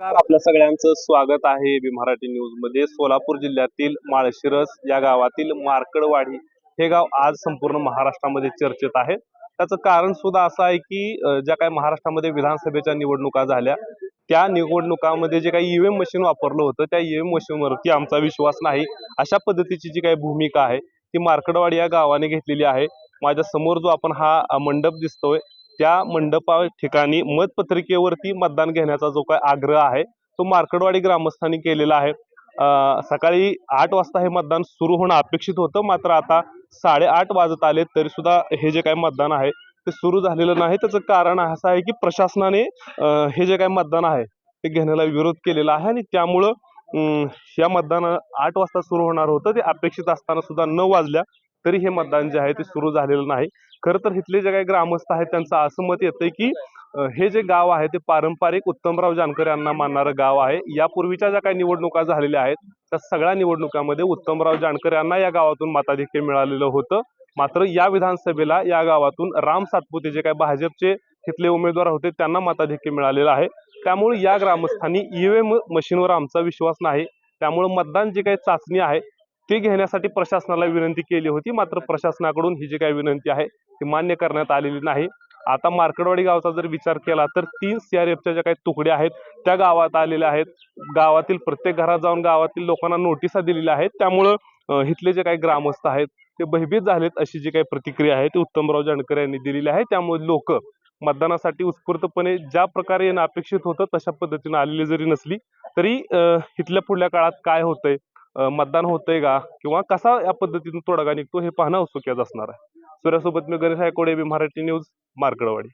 नमस्कार आपल्या सगळ्यांचं स्वागत आहे बी मराठी न्यूजमध्ये. सोलापूर जिल्ह्यातील माळशिरस या गावातील मार्कडवाडी हे गाव आज संपूर्ण महाराष्ट्रामध्ये चर्चेत आहे. त्याचं कारण सुद्धा असं आहे की ज्या काही महाराष्ट्रामध्ये विधानसभेच्या निवडणुका झाल्या त्या निवडणुकामध्ये जे काही ईव्हीएम मशीन वापरलं होतं त्या ईव्हीएम मशीनवरती आमचा विश्वास नाही. अशा पद्धतीची जी काही भूमिका आहे ती मार्कडवाडी या गावाने घेतलेली आहे. माझ्यासमोर जो आपण हा मंडप दिसतोय त्या मंडपा ठिकाणी मतपत्रिकेवरती मतदान घेण्याचा जो काय आग्रह आहे तो मार्कडवाडी ग्रामस्थांनी केलेला आहे. सकाळी आठ वाजता हे मतदान सुरू होणं अपेक्षित होतं मात्र आता साडेआठ वाजत आले तरी सुद्धा हे जे काही मतदान आहे ते सुरू झालेलं नाही. त्याचं कारण असं आहे की प्रशासनाने हे जे काही मतदान आहे ते घेण्याला विरोध केलेला आहे आणि त्यामुळं अं, या मतदान आठ वाजता सुरू होणार होतं. ते अपेक्षित असताना सुद्धा न वाजल्या तरी हे मतदान जे आहे ते सुरू झालेलं नाही. खरं तर इथले जे काही ग्रामस्थ आहेत त्यांचं असं मत येतंय की हे जे गाव आहे ते पारंपरिक उत्तमराव जानकर यांना मानणारं गाव आहे. यापूर्वीच्या ज्या काही निवडणुका झालेल्या आहेत त्या सगळ्या निवडणुकांमध्ये उत्तमराव जानकर यांना या गावातून मताधिक्य मिळालेलं होतं. मात्र या विधानसभेला या गावातून राम सातपुते जे काही भाजपचे तिथले उमेदवार होते त्यांना मताधिक्य मिळालेलं आहे. त्यामुळे या ग्रामस्थांनी ईव्हीएम मशीनवर आमचा विश्वास नाही. त्यामुळे मतदान जी काही चाचणी आहे ते घेण्यासाठी प्रशासनाला विनंती केली होती. मात्र प्रशासनाकडून ही जी काही विनंती आहे ती मान्य करण्यात आलेली नाही. आता मार्कडवाडी गावचा जर विचार केला तर तीन सीआरएफच्या ज्या काही तुकड्या आहेत त्या गावात आलेल्या आहेत. गावातील प्रत्येक घरात जाऊन गावातील लोकांना नोटिसा दिलेल्या आहेत. त्यामुळं इथले जे काही ग्रामस्थ आहेत ते भयभीत झालेत अशी जी काही प्रतिक्रिया आहे ती उत्तमराव जानकर यांनी दिलेली आहे. त्यामुळे लोक मतदानासाठी उत्स्फूर्तपणे ज्या प्रकारे येणं अपेक्षित होतं तशा पद्धतीने आलेली जरी नसली तरी इथल्या पुढल्या काळात काय होतंय मतदान होतंय का? किंवा कसा या पद्धतीतून तोडगा निघतो हे पाहणं औत्सुक्याचं असणार आहे. सूर्यासोबत मी गणेश हायकोडे बी मराठी न्यूज मार्कडवाडी